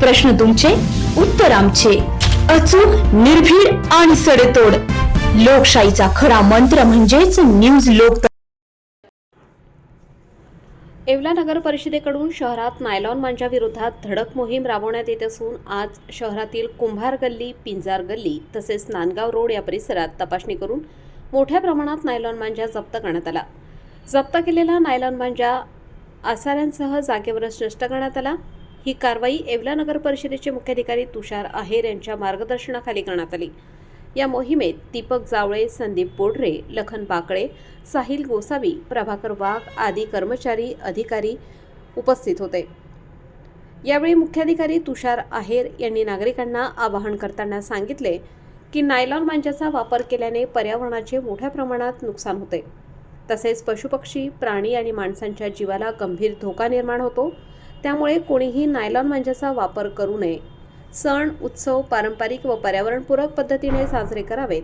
प्रश्न तुमचे उत्तर आमचे. अचूक निर्भीड आणि सडेतोड. लोकशाहीचा खरा मंत्र म्हणजेच न्यूज लोक येवला नगर परिषदेकडून शहरात नायलॉन मांजा विरोधात धडक मोहीम राबवण्यात येत असून आज शहरातील कुंभार गल्ली पिंजार गल्ली तसेच नांदगाव रोड या परिसरात तपासणी करून मोठ्या प्रमाणात नायलॉन मांजा जप्त करण्यात आला. जप्त केलेला नायलॉन मांजा आसाऱ्यांसह जागेवरच नष्ट करण्यात आला. ही कारवाई येवला नगर परिषदेचे मुख्याधिकारी तुषार आहेर यांच्या मार्गदर्शनाखाली करण्यात आली. या मोहिमेत दीपक जावळे संदीप बोडरे लखन बाकळे साहिल गोसावी प्रभाकर वाघ आदी कर्मचारी अधिकारी उपस्थित होते. यावेळी मुख्याधिकारी तुषार आहेर यांनी नागरिकांना आवाहन करताना सांगितले की नायलॉन मांजाचा वापर केल्याने पर्यावरणाचे मोठ्या प्रमाणात नुकसान होते. तसेच पशुपक्षी प्राणी आणि माणसांच्या जीवाला गंभीर धोका निर्माण होतो. त्यामुळे कोणीही नायलॉन मांजाचा वापर करू नये. सण उत्सव पारंपरिक व पर्यावरणपूरक पद्धतीने साजरे करावेत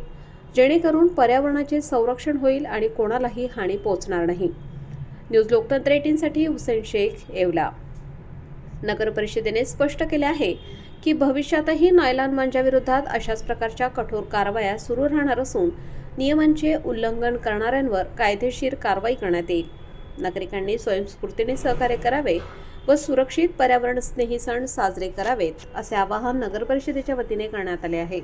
जेणेकरून पर्यावरणाचे संरक्षण होईल आणि कोणालाही हानी पोहोचणार नाही. न्यूज लोकतंत्र एटीनसाठी हुसेन शेख येवला. नगर परिषदेने स्पष्ट केले आहे की भविष्यातही नायलॉन मांजाविरोधात अशाच प्रकारच्या कठोर कारवाया सुरू राहणार असून नियमांचे उल्लंघन करणाऱ्यांवर कायदेशीर कारवाई करण्यात येईल. नागरिकांनी स्वयंस्फूर्तीने सहकार्य करावे व सुरक्षित पर्यावरण स्नेही सण साजरे करावेत असे आवाहन नगर परिषदेच्या वतीने करण्यात आले आहे.